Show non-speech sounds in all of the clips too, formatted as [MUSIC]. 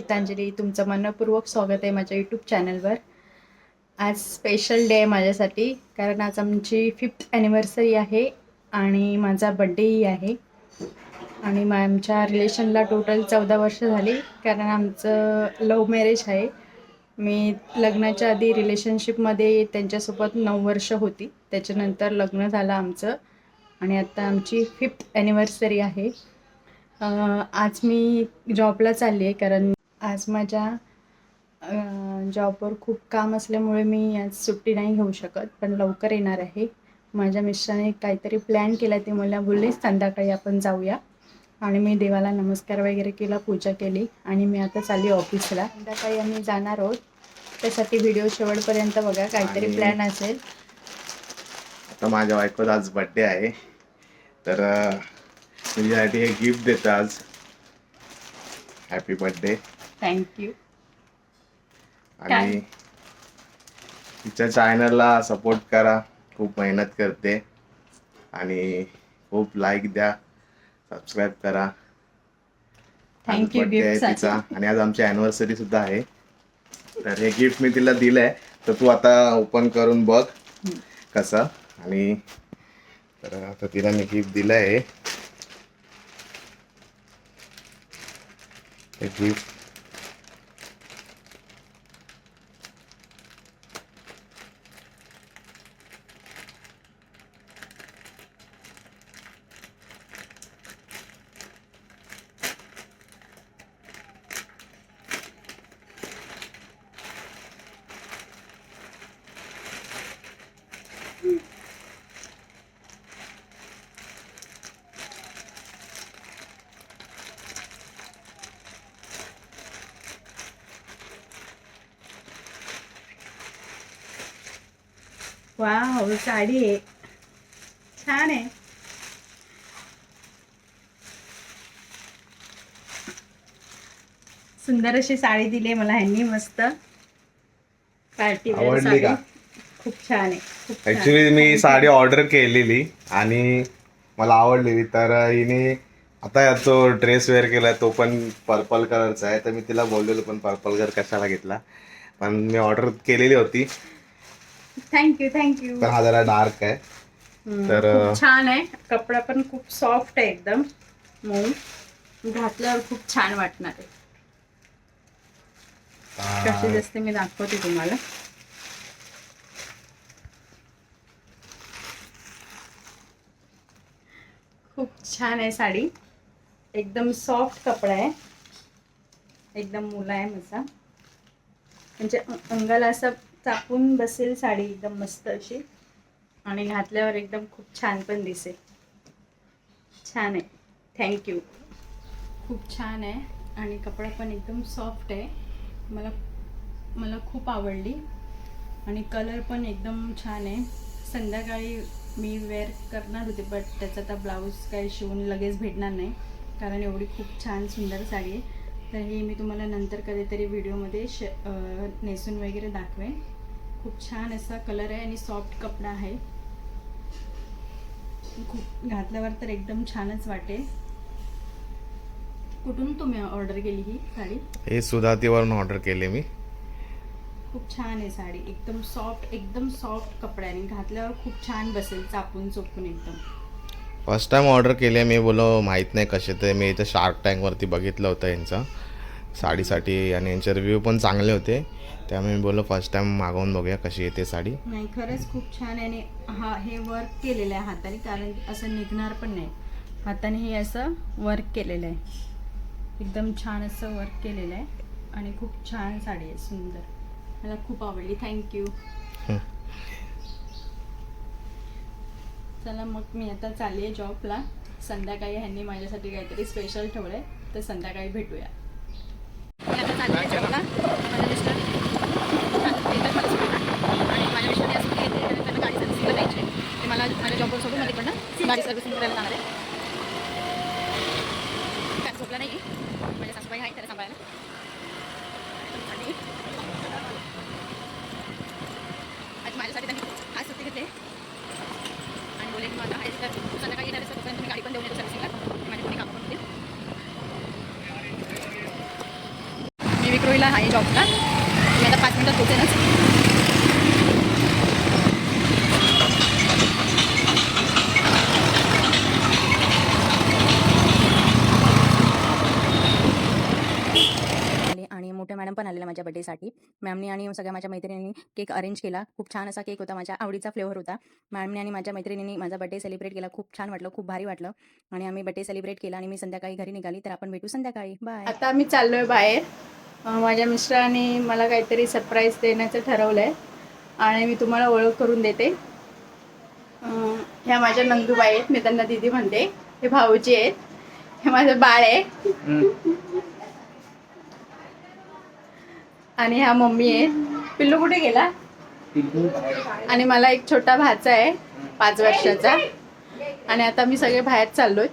गीतांजली तुमचं मनपूर्वक स्वागत आहे माझ्या यूट्यूब चॅनलवर आज स्पेशल डे आहे माझ्यासाठी कारण आज आमची फिफ्थ ॲनिव्हर्सरी आहे आणि माझा बड्डेही आहे. आणि मा आमच्या रिलेशनला टोटल चौदा वर्ष झाली कारण आमचं लव्ह मॅरेज आहे. मी लग्नाच्या आधी रिलेशनशिपमध्ये त्यांच्यासोबत नऊ वर्ष होती त्याच्यानंतर लग्न झालं आमचं. आणि आता आमची फिफ्थ ॲनिव्हर्सरी आहे. आज मी जॉबला चालली आहे कारण आज माझ्या जॉबवर खूप काम असल्यामुळे मी आज सुट्टी नाही घेऊ शकत पण लवकर येणार आहे. माझ्या मिस्टराने काहीतरी प्लॅन केला ते मला बोलले संध्याकाळी आपण जाऊया. आणि मी देवाला नमस्कार वगैरे केला पूजा केली आणि मी आता चालली ऑफिसला. संध्याकाळी आम्ही जाणार आहोत. त्यासाठी व्हिडिओ शेवटपर्यंत बघा काहीतरी प्लॅन असेल. आता माझ्या बायकोचा आज बड्डे आहे. तर तुझ्यासाठी हे गिफ्ट देतो आज. हॅपी बर्थडे थँक्यू आणि तिच्या चॅनलला सपोर्ट करा. खूप मेहनत करते. आणि खूप लाईक द्या. सबस्क्राईब करा. साठी. तिचा. आणि आज आमची अॅनिव्हर्सरी सुद्धा आहे. तर हे गिफ्ट मी तिला दिलंय. तर तू आता ओपन करून बघ कसं. आणि तर आता तिला मी गिफ्ट दिलं आहे हे गिफ्ट वाव साडी आहे. छान आहे. सुंदर अशी साडी दिली मला ह्यांनी मस्त. पार्टी आवडली का? खूप छान आहे खूप छान. ऍक्च्युली मी साडी ऑर्डर केलेली आणि मला आवडलेली. तर हिने आता तो ड्रेस वेअर केलाय तो पण पर्पल कलरचा आहे. तर मी तिला बोललेलो पण पर्पल कलर कशाला घेतला? पण मी ऑर्डर केलेली होती. थँक्यू थँक्यू पण हा जरा डार्क आहे. तर, खूप छान आहे. कपडा पण खूप सॉफ्ट आहे एकदम. मऊ घातल्यावर खूप छान वाटणार आहे. दिसते मी दाखवते तुम्हाला. खूप छान आहे साडी. एकदम सॉफ्ट कपडा आहे. एकदम मुलायम असा म्हणजे अंगाला असं चापून बसेल साडी एकदम मस्त अशी. आणि घातल्यावर एकदम खूप छान पण दिसेल. छान आहे. थँक्यू खूप छान आहे. आणि कपडा पण एकदम सॉफ्ट आहे. मला मला खूप आवडली. आणि कलर पण एकदम छान आहे. संध्याकाळी मी वेअर करणार होते बट त्याचा आता ब्लाऊज काही शिवून लगेच भेटणार नाही. कारण एवढी खूप छान सुंदर साडी आहे. तर ही मी तुम्हाला नंतर कधीतरी व्हिडिओमध्ये श नेसून वगैरे दाखवेन. खूप छान असा कलर आहे आणि सॉफ्ट कपडा आहे. खूप घातल्यावर तर एकदम छानच वाटेल कुठून तुम्ही ऑर्डर केली ही साडी? हे सुधातीवरून ऑर्डर केले मी. खूप छान आहे साडी. एकदम सॉफ्ट एकदम सॉफ्ट कपडा आहे आणि घातल्यावर खूप छान बसेल चापून चोपून एकदम. फर्स्ट टाइम ऑर्डर केले मी बोलो माहीत नाही कसे ते. मी इथं शार्क टँकवरती बघितलं होतं यांचं. साडीसाठी आणि यांचे रिव्ह्यू पण चांगले होते. त्यामुळे मी बोललो फर्स्ट टाइम मागवून बघूया कशी येते साडी. नाही खरंच खूप छान आहे आणि हा हे वर्क केलेलं आहे हाताने कारण असं निघणार पण नाही. हाताने हे असं वर्क केलेलं आहे. एकदम छान असं वर्क केलेलं आहे आणि खूप छान साडी आहे सुंदर. मला खूप आवडली. थँक्यू. चला मग मी आता चालली आहे जॉबला संध्याकाळी ह्यांनी माझ्यासाठी काहीतरी स्पेशल ठेवलं आहे तर संध्याकाळी भेटूया. मी आता चालली आहे जॉबला माझ्या मिस्टर आणि माझ्या मिस्टरने असं की त्यांना गाडी सर्व्हिसिंगला द्यायची आहे. ते मला माझ्या जॉबवर सोडून मला पण गाडी सर्व्हिसिंग करायला जाणार आहे. काय झोपला नाही? माझ्या सासूबाई आहे त्याला सांभाळायला. आणि आज माझ्यासाठी त्यांनी आज सुट्टी घेतली कॉलेज माझा आहे तर संध्याकाळी येणार असं तुम्ही गाडी पण देऊन येतो सर्विसिंगला माझे कोणी कामं पण मी विक्रोईला आहे जॉबला. मी आता पाच मिनटात पोचेनच आले मॅडम पण आलेल्या माझ्या बड्डेसाठी मॅमनी आणि सगळ्या माझ्या मैत्रिणींनी केक अरेंज केला. खूप छान असा केक होता. माझ्या आवडीचा फ्लेवर होता. मॅमने आणि माझ्या मैत्रिणींनी माझा बड्डे सेलिब्रेट केला. खूप छान वाटलं. खूप भारी वाटलं. आणि आम्ही बड्डे सेलिब्रेट केला आणि मी संध्याकाळी घरी निघाली. तर आपण भेटू संध्याकाळी. बाय आता आम्ही चाललोय बाहेर. माझ्या मिस्टरांनी मला काहीतरी सरप्राईज देण्याचं ठरवलं आहे आणि मी तुम्हाला ओळख करून देते. ह्या माझ्या नंदूबाई आहेत. मी त्यांना दिदी म्हणते. हे भाऊजी आहेत. हे माझं बाळ आहे. आणि ह्या मम्मी आहेत पिल्लू कुठे गेला? आणि मला एक छोटा भाचा आहे पाच वर्षाचा. आणि आता मी सगळे बाहेर चाललोय.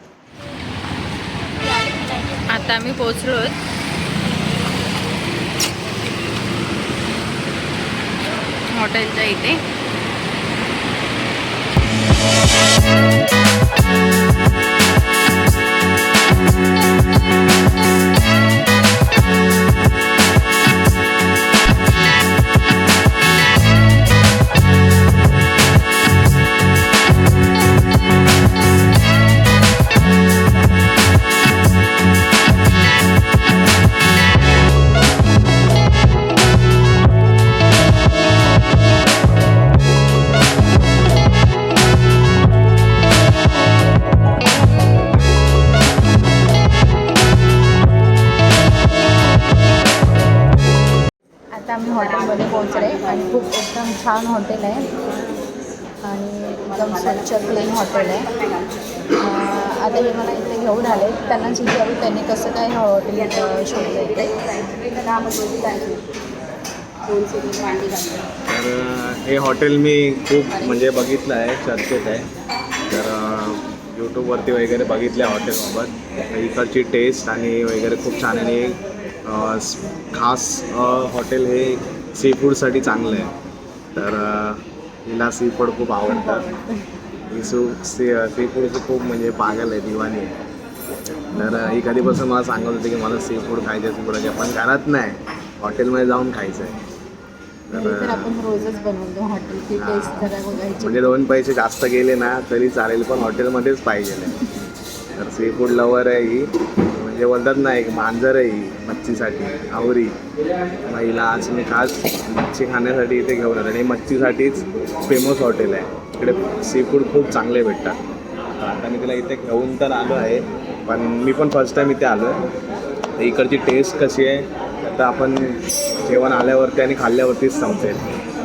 आता आम्ही पोचलो हॉटेलच्या इथे. त्यांनाच विचारू त्यांनी कसं काय हॉटेल शोधलं इथे. तर हे हॉटेल मी खूप म्हणजे बघितलं आहे चर्चेत आहे. तर यूट्यूबवरती वगैरे बघितले हॉटेलबाबत. इकडची टेस्ट आणि वगैरे खूप छान आणि खास हॉटेल हे सी फूडसाठी चांगलं आहे. तर हिला [LAUGHS] सी फूड खूप आवडतं ही सू सी सी फूडची खूप म्हणजे पागल आहे दिवाणी आहे. तर ही कधीपासून मला सांगत होती की मला सी फूड खायचं सी फूड पण घरात नाही. हॉटेलमध्ये जाऊन खायचं आहे तर आपण रोजच बनवतो हॉटेलची टेस्ट जरा बघायची. म्हणजे दोन पैसे जास्त गेले ना तरी चालेल पण हॉटेलमध्येच पाहिजे. तर सी फूड लवर आहे ही. म्हणजे बोलतात ना एक मांजर आहे ही मच्छीसाठी. आवरी. महिला आज मी खास मच्छी खाण्यासाठी इथे घेऊन आलो आणि मच्छीसाठीच फेमस हॉटेल आहे. इकडे सी फूड खूप चांगले भेटतात. आता मी तिला इथे घेऊन तर आलो आहे. पण मी पण फर्स्ट टाईम इथे आलो आहे इकडची टेस्ट कशी आहे आता आपण जेवण आल्यावरती आणि खाल्ल्यावरतीच समजेल.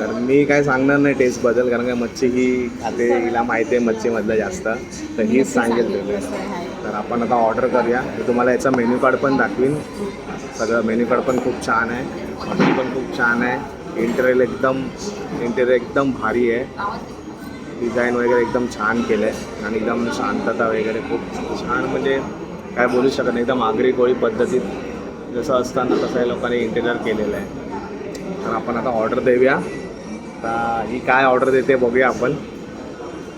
तर मी काय सांगणार नाही टेस्टबद्दल कारण का मच्छी ही खाते हिला माहिती आहे मच्छीमधलं जास्त. तर हीच सांगेल तुला तर आपण आता ऑर्डर करूया. मी तुम्हाला याचा मेन्यू कार्ड पण दाखवीन. सगळं मेन्यू कार्ड पण खूप छान आहे. हॉटेल पण खूप छान आहे. इंटेरियर एकदम इंटेरियर एकदम भारी आहे. डिझाईन वगैरे एकदम छान केलं आहे आणि एकदम शांतता वगैरे खूप छान म्हणजे काय बोलू शकत नाही एकदम आगरी कोळी पद्धतीत जसं असताना तसं या लोकांनी इंटेरियर केलेलं आहे. तर आपण आता ऑर्डर देऊया. आता ही काय ऑर्डर देते बघूया आपण.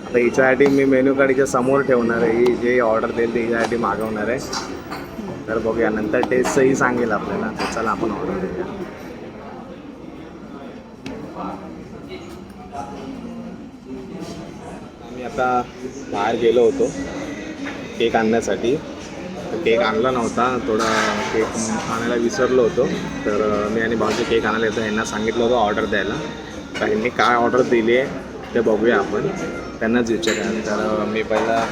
आता हिच्यासाठी मी मेन्यू कार्डच्या समोर ठेवणार आहे. ही जे ऑर्डर देईल ते हिच्यासाठी मागवणार आहे. तर बघूया नंतर टेस्टही सांगेल आपल्याला. तर चला आपण ऑर्डर देऊया. आता बाहेर गेलो होतो. केक आणण्यासाठी. केक आणला नव्हता. थोडा केक आणायला विसरलो होतो. तर मी आणि भाऊजी केक आणायला येतो. यांना सांगितलं होतं ऑर्डर द्यायला. तर ह्यांनी काय ऑर्डर दिली आहे ते बघूया आपण. त्यांनाच विचारूया. तर मी पहिला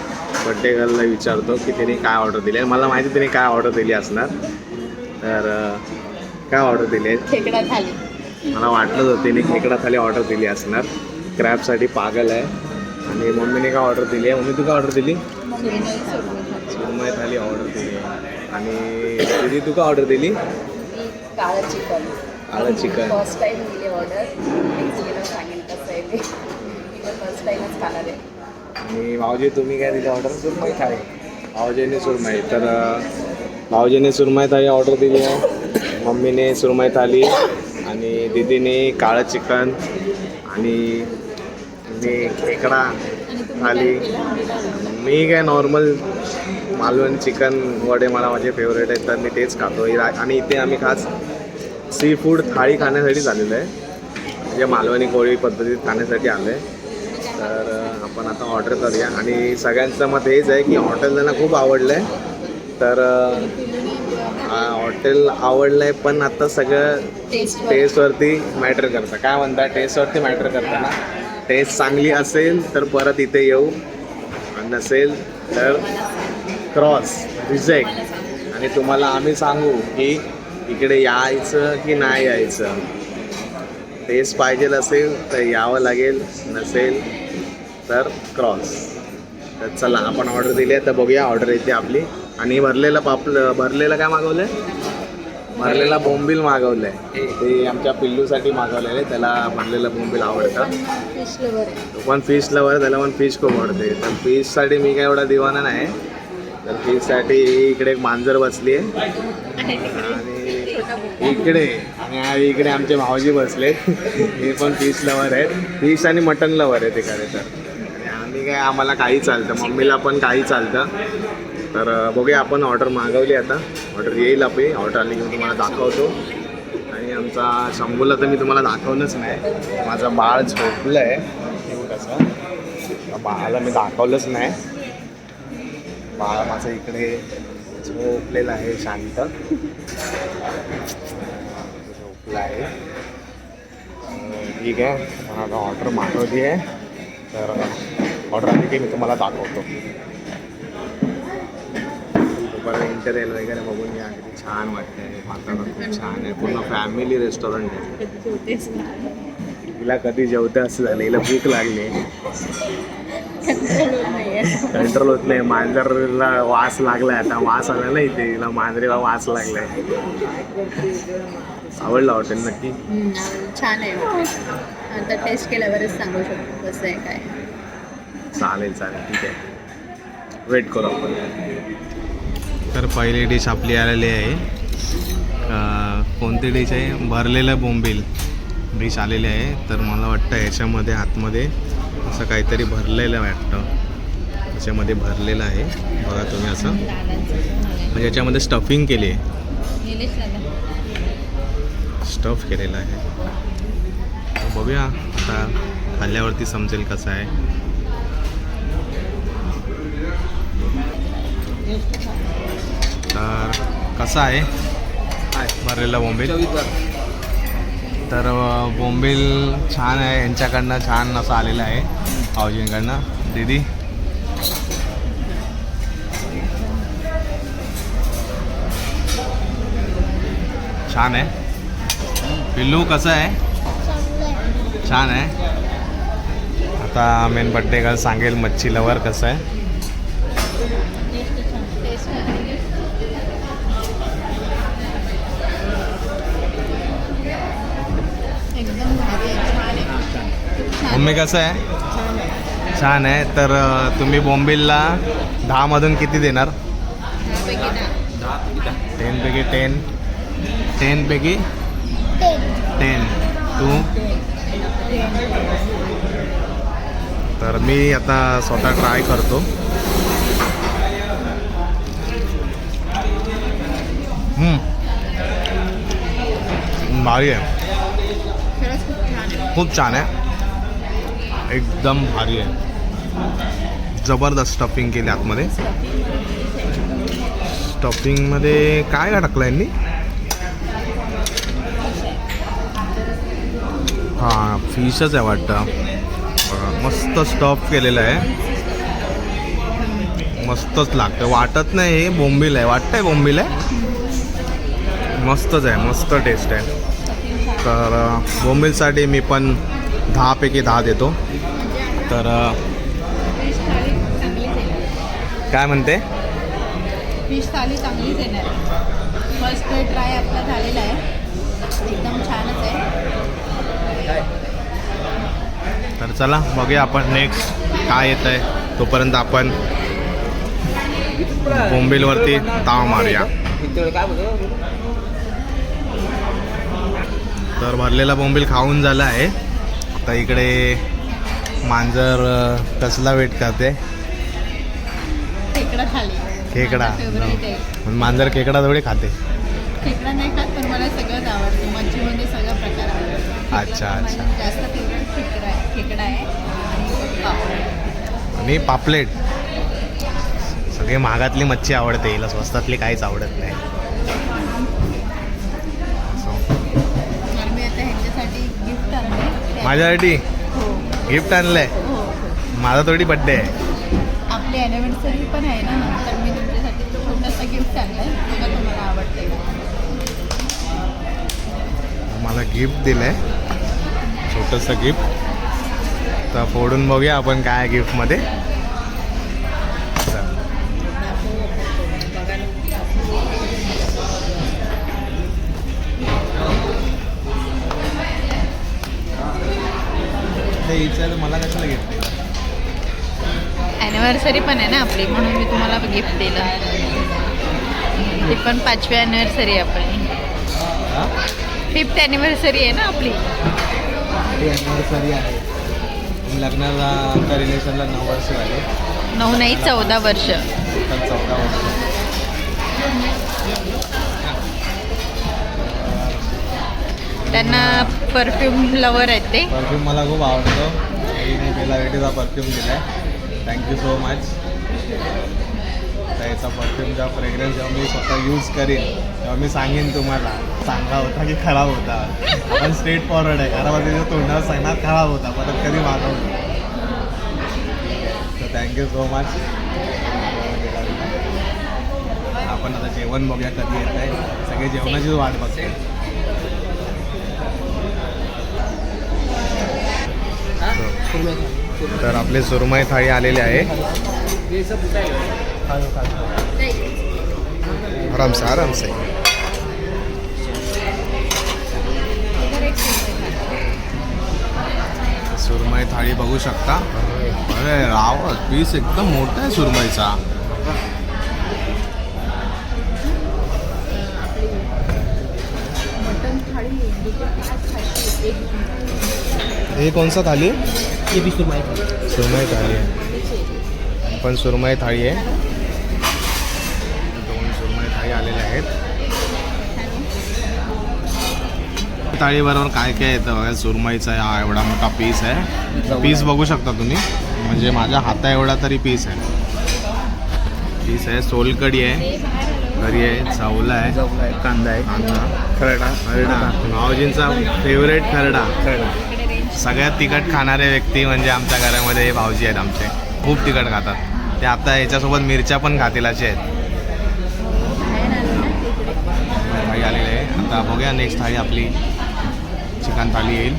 बड्डे गर्लला विचारतो की तिने काय ऑर्डर दिली आहे. मला माहिती तिने काय ऑर्डर दिली असणार. तर काय ऑर्डर दिली आहे? मला वाटलंच होतं तिने खेकडा थाली ऑर्डर दिली असणार. क्रॅबसाठी पागल आहे. आणि मम्मीने काय ऑर्डर दिली आहे? मम्मी तू काय ऑर्डर दिली? सुरमई थाली ऑर्डर दिली. आहे आणि दीदी तू काय ऑर्डर दिली? काळं चिकन. चिकन. फर्स्ट टाइम दिली ऑर्डर कसं आहे ते. फर्स्ट खाणार आहे. आणि भाऊजी तुम्ही काय दिली ऑर्डर सुरमई थाळी भाऊजीने सुरमई तर भाऊजीने सुरमई थाळी ऑर्डर दिली आहे. मम्मीने सुरमई थाली आणि दीदीने काळं चिकन. आणि मी खेकडा थाली. मी काय नॉर्मल मालवण चिकन वडे मला माझे फेवरेट आहेत तर मी तेच खातो. आणि इथे आम्ही खास सी फूड थाळी खाण्यासाठी आलेलो आहे. म्हणजे मालवणी कोळी पद्धतीत खाण्यासाठी आलो आहे तर आपण आता ऑर्डर करूया. आणि सगळ्यांचं मत हेच आहे की हॉटेल त्यांना खूप आवडलं आहे तर हॉटेल आवडलं आहे पण आता सगळं टेस्ट टेस्टवरती मॅटर करतं. काय म्हणता? टेस्टवरती मॅटर करतं ना? टेस्ट चांगली असेल तर परत इथे येऊ. आणि नसेल तर क्रॉस रिजेक्ट आणि तुम्हाला आम्ही सांगू की इकडे यायचं की नाही यायचं. टेस्ट पाहिजे असेल तर यावं लागेल नसेल तर क्रॉस तर चला आपण ऑर्डर दिली आहे तर बघूया ऑर्डर येते आपली. आणि भरलेलं पापलं भरलेलं काय मागवलं आहे भरलेला बोंबील मागवलंय. ते आमच्या पिल्लूसाठी मागवलेलं आहे. त्याला भरलेलं बोंबील आवडतं. फिश लवर आहे. तो पण फिश लवर त्याला पण फिश खूप आवडते. तर फिशसाठी मी काय एवढा दिवाना नाही. तर फिशसाठी इकडे एक मांजर बसली आहे. आणि इकडे. आणि इकडे आमचे भाऊजी बसले. हे पण फिश लवर आहेत फिश आणि मटन लवर आहे ते खरे तर. आणि आम्ही काय आम्हाला काही चालतं. मम्मीला पण काही चालतं. तर बघूया आपण ऑर्डर मागवली आता. ऑर्डर येईल आपली. ऑर्डर आली की मी तुम्हाला दाखवतो. आणि आमचा शंभूला तर मी तुम्हाला दाखवलंच नाही. माझं बाळ झोपलं आहे कसं. बाळाला मी दाखवलंच नाही. बाळ माझं इकडे झोपलेलं आहे शांत. झोपलं आहे ठीक आहे. आता ऑर्डर मागवली आहे. तर ऑर्डर आली की मी तुम्हाला दाखवतो. दुपारी इंटरव्ह्यू वगैरे बघून घ्या किती छान वाटतंय वातावरण खूप छान आहे पूर्ण फॅमिली रेस्टॉरंट आहे ना हिला कधी जेवते असं झालं हिला भूक लागली कंट्रोल होत नाही मांजरला वास लागलाय आता वास आला नाही इथे हिला मांजरीला वास लागलाय. आवडलं हॉटेल नक्की? छान आहे. आता टेस्ट केल्यावरच सांगू शकतो कसं आहे काय. चालेल चालेल ठीक आहे. वेट करू आपण. तर पहिली डिश आपली आलेली आहे. कोणती डिश आहे? भरलेलं बोंबील डिश आलेली आहे. तर मला वाटतं याच्यामध्ये आतमध्ये असं काहीतरी भरलेलं वाटतं. याच्यामध्ये भरलेलं आहे. बघा तुम्ही असं. म्हणजे याच्यामध्ये स्टफिंग केली आहे. स्टफ केलेलं आहे. बघूया आता खाल्ल्यावरती समजेल कसं आहे. तर कसं आहे? भरलेला बोंबील. तर बोंबील छान आहे. यांच्याकडनं छान असं आलेलं आहे. भाऊजींकडनं. दीदी. छान आहे. पिल्लू कसं आहे? छान आहे. आता मेन बड्डे गर्ल सांगेल मच्छी लवर कसं आहे एकदम भारी आहे छान आहे मम्मी कसं आहे? छान आहे. तर तुम्ही बोंबिलला दहामधून किती देणार? टेनपैकी टेन टेनपैकी टेन टू तर मी आता स्वतः ट्राय करतो. भारी आहे. खूप छान आहे. एकदम भारी आहे. जबरदस्त स्टफिंग केली आतमध्ये. स्टफिंगमध्ये काय काय टाकलं यांनी? हां फिशच आहे वाटतं. मस्त स्टफ केलेलं आहे. मस्तच लागतं. वाटत नाही हे बोंबील आहे. वाटतं आहे बोंबील आहे? मस्तच आहे. मस्त टेस्ट आहे. तर बोंबीलसाठी मी पण दहापैकी दहा देतो. तर काय म्हणते? फिश थाली चांगलीच येणार. फर्स्ट ट्राय आपला झालेला आहे. एकदम छानच आहे. तर चला बघूया आपण नेक्स्ट काय येत आहे तोपर्यंत आपण बोंबीलवरती ताव मारूया. तर भरलेला बोंबील खाऊन झाला आहे. आता इकडे मांजर कसला वेट करते? खेकडा मांजर खेकडा थोडी खाते. खेकडा नाही खात पण मला सगळंच आवडतं. मच्छीमध्ये सगळा प्रकार आवडतो. अच्छा, अच्छा. जास्त फेवरेट खेकडा आहे आणि पापलेट. सगळे महागातली मच्छी आवडते हिला स्वस्तातली काहीच आवडत नाही. माझ्यासाठी हो गिफ्ट आणलंय. हो हो माझा थोडी बड्डे आहे. आपली ॲनिव्हर्सरी पण आहे ना तर मी तुमच्यासाठी छोटासा गिफ्ट आणलाय. तुम्हाला आवडते मला गिफ्ट दिलंय. छोटंसं गिफ्ट तर फोडून बघूया आपण काय गिफ्टमध्ये ते हिचं मला कशाला गिफ्ट ॲनिव्हर्सरी पण आहे ना आपली म्हणून मी तुम्हाला गिफ्ट दिलं. ती पण पाचवी ॲनिव्हर्सरी आहे आपली. फिफ्थ ॲनिव्हर्सरी आहे ना आपली. ॲनिव्हर्सरी आहे. लग्नाला आता रिलेशनला नऊ वर्ष झाले. नऊ नाही चौदा वर्ष. तर चौदा वर्ष. त्यांना परफ्यूम लवर आहेत ते. परफ्यूम मला खूप आवडतो. मी बेला वेटीचा परफ्यूम दिला आहे थँक्यू सो मच त्याचा परफ्यूम जेव्हा फ्रेग्रन्स जेव्हा मी स्वतः यूज करीन तेव्हा मी सांगेन तुम्हाला. चांगला होता की खराब होता. आपण स्ट्रेट फॉरवर्ड आहे. खराब त्याच्या तोंडावर सांगणार खराब होता. परत कधी मागवतो तर थँक्यू सो मच आपण आता जेवण बघूया कधी येत आहे सगळे जेवणाचीच वाट बघते तर आपले सुरमई थाळी आलेली आहे. आराम से आराम से सुरमई थाळी बघू शकता. अरे राव पीस एकदम मोठा आहे सुरमईचा मटन थाळी हे कोणसा थाली ये भी सुरमई सुरमई थाळी आहे. पण सुरमई थाळी आहे. दोन सुरमई थाळी आलेल्या आहेत. थाळीबरोबर काय काय येतं बघा सुरमईचा हा एवढा मोठा पीस आहे. पीस बघू शकता तुम्ही. म्हणजे माझ्या हाता एवढा तरी पीस आहे. पीस आहे सोलकडी आहे. घरी आहे चावला आहे. कांदा आहे. कांदा. खरडा खरडा. मावजींचा फेवरेट खरडा. सगळ्यात तिखट खाणारे व्यक्ती म्हणजे आमच्या घरामध्ये हे भाऊजी आहेत आमचे. खूप तिखट खातात. ते आता याच्यासोबत मिरच्या पण खातील असे आहेत. थाळी आलेली आहे. आता बघूया नेक्स्ट थाळी आपली. चिकन थाळी येईल.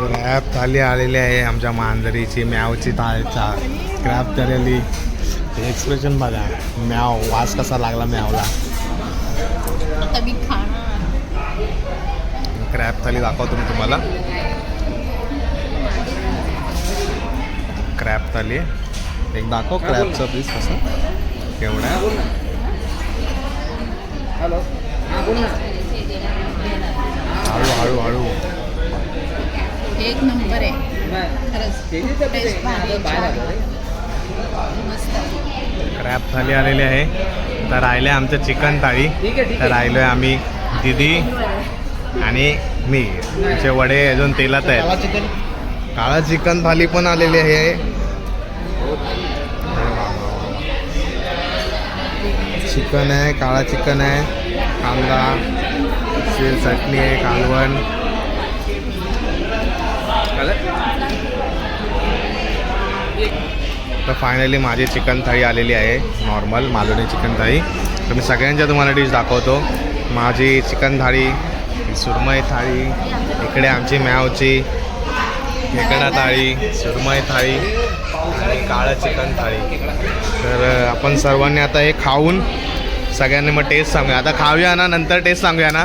क्रॅप थाळी आलेली आहे आमच्या मांजरीची म्यावची थाळी क्रॅप झालेली एक्सप्रेशन बघा. म्याव वास कसा लागला म्यावला. आता मी क्रॅप थाली दाखवतो मी तुम्हाला. क्रॅप थाली आहे. एक दाखव क्रॅपचा पीस कसं. केवढा आहे? हॅलो. हां बोल ना. हळू हळू हळू. एक नंबर आहे. आहे, क्रॅप थाली आलेली आहे. तर राहिले आमचं चिकन थाळी. आहे तर आहे. राहिलोय आम्ही. दिदी. आणि मी. त्याचे वडे अजून तेलात आहेत. चिकन? काळा चिकन थाली पण आलेली आहे. चिकन आहे काळा चिकन आहे कांदा शेल चटणी आहे कालवण. तर फायनली माझी चिकन थाळी आलेली आहे नॉर्मल मालवणी चिकन थाळी. तर मी सगळ्यांच्या तुम्हाला डिश दाखवतो. माझी चिकन थाळी सुरमई थाळी इकडे आमची म्यावची खेकडा थाळी सुरमई थाळी आणि काळं चिकन थाळी. तर आपण सर्वांनी आता हे खाऊन सगळ्यांनी मग टेस्ट सांगूया. आता खाऊया ना नंतर टेस्ट सांगूया ना?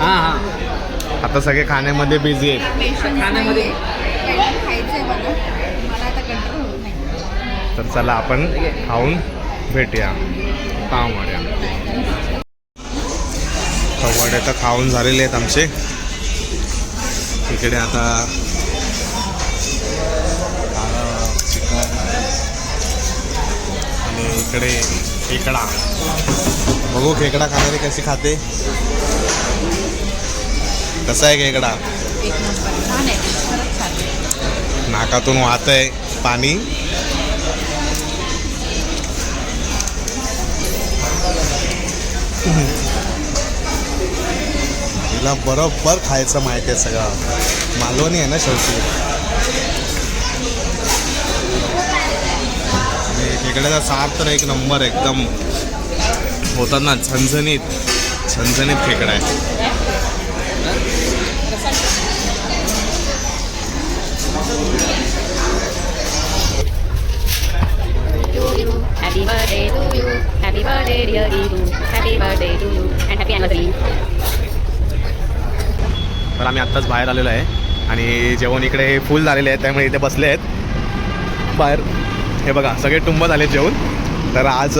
हां हां. आता सगळे खाण्यामध्ये बिझी आहेत. खाण्यामध्ये? तर चला आपण खाऊन भेटूया. पाव मारूया वडे तर खाऊन झालेले आहेत आमचे. इकडे आता चिकन आणि इकडे खेकडा. बघू खेकडा खाणारी कशी खाते. कसा आहे खेकडा. नाकातून वाहत आहे. पाणी. तिला बरोबर खायचं माहिती आहे सगळं मालवणी आहे ना शेवटी आणि खेकड्याचा सार तर एक नंबर एकदम होताना झणझणीत झणझणीत खेकडा आहे Happy birthday to you. Happy birthday, dear Dilu. Happy birthday to you. And happy anniversary. तर आम्ही आत्ताच बाहेर आलेलो आहे. आणि जेवण इकडे फुल झालेले आहेत त्यामुळे इथे बसले आहेत. बाहेर हे बघा सगळे टुंब झाले जेवण तर आज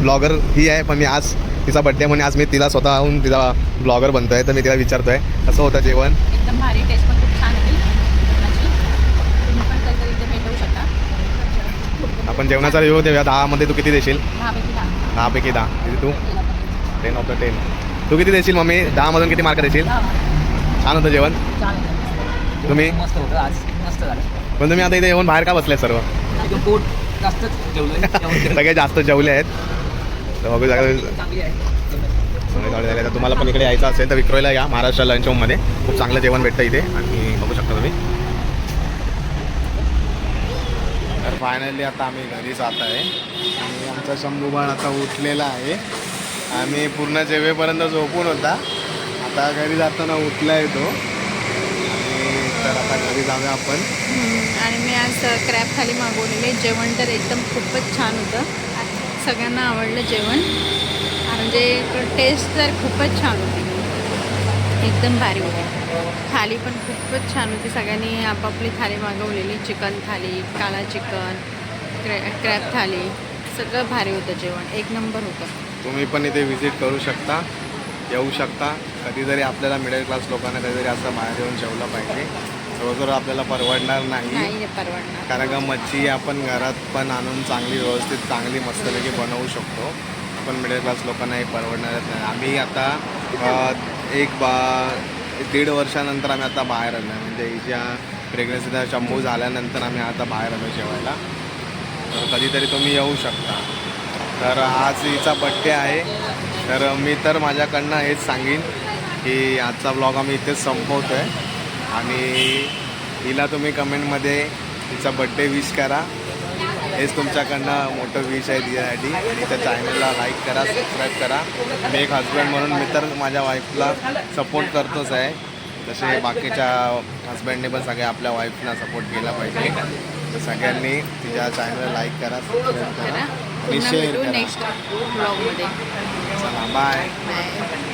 ब्लॉगर ही आहे पण मी आज तिचा बड्डे म्हणून आज मी तिला स्वतःहून तिचा ब्लॉगर बनतो आहे तर मी तिला विचारतो आहे कसं होतं जेवण? एकदम भारी टेस्ट पण खूप छान आपण जेवणाचा रिव्ह्यू देऊया. दहामध्ये तू किती देशील? दहापैकी दहा. दहापैकी दहा. किती तू? टेन ऑफ द टेन तू किती देशील मम्मी? दहामधून किती मार्क देशील? छान होतं जेवण. तुम्ही? मस्त होतं. आज मस्त झालं. पण तुम्ही आता इथे येऊन बाहेर का बसले सर्व? पोट जास्तच. [LAUGHS] सगळे जास्त जेवले आहेत. तर बघू तुम्हाला पण इकडे यायचं असेल तर विक्रोयला या. महाराष्ट्र लंच होममध्ये खूप चांगलं जेवण भेटतं इथे. आणि बघू शकता तुम्ही. तर फायनली आता आम्ही घरी जात आहे. आणि आमचा शंभू बाळ आता उठलेला आहे. आम्ही पूर्ण जेवेपर्यंत झोपून होता. आता घरी जाताना उठला आहे तो. आणि तर आता घरी जाऊया आपण. आणि मी आज क्रॅब थाली मागवलेले जेवण तर एकदम खूपच छान होतं. सगळ्यांना आवडलं जेवण. म्हणजे टेस्ट तर खूपच छान होती. एकदम भारी होती. थाली पण खूपच छान होती. सगळ्यांनी आपापली थाली मागवलेली. चिकन थाली काला चिकन क्रॅ क्रॅब थाली. सगळं भारी होतं जेवण. एक नंबर होतं. तुम्ही पण इथे व्हिजिट करू शकता. येऊ शकता. कधीतरी आपल्याला मिडल क्लास लोकांना कधीतरी असं बाहेर येऊन जेवलं पाहिजे. रोज आपल्याला परवडणार नाही. परवडणार. कारण का मच्छी आपण घरात पण आणून चांगली व्यवस्थित चांगली मस्तपैकी बनवू शकतो. पण मिडल क्लास लोकांना हे परवडणारच नाही. आम्ही आता एक बा दीड वर्षानंतर आम्ही आता बाहेर आलो आहे म्हणजे हिच्या प्रेग्नन्सीचा शंभू झाल्यानंतर आम्ही आता बाहेर आलो जेवायला. तर कधीतरी तुम्ही येऊ शकता. तर आज हिचा बड्डे आहे. तर मी तर माझ्याकडनं हेच सांगेन की आजचा ब्लॉग आम्ही इथेच संपवतो आहे आणि हिला तुम्ही कमेंटमध्ये तिचा बड्डे विश करा. हेच तुमच्याकडनं मोठं विश आहे तिच्यासाठी. आणि त्या चॅनलला लाईक करा सबस्क्राईब करा. मी एक हजबंड म्हणून मी तर माझ्या वाईफला सपोर्ट करतोच आहे. तसे बाकीच्या हजबंडने पण सगळ्या आपल्या वाईफला सपोर्ट केला पाहिजे. तर सगळ्यांनी तिच्या चॅनलला लाईक करा सबस्क्राईब करा. पुन्हा शेअर भेटू करा नेक्स्ट ब्लॉगमध्ये चला बाय बाय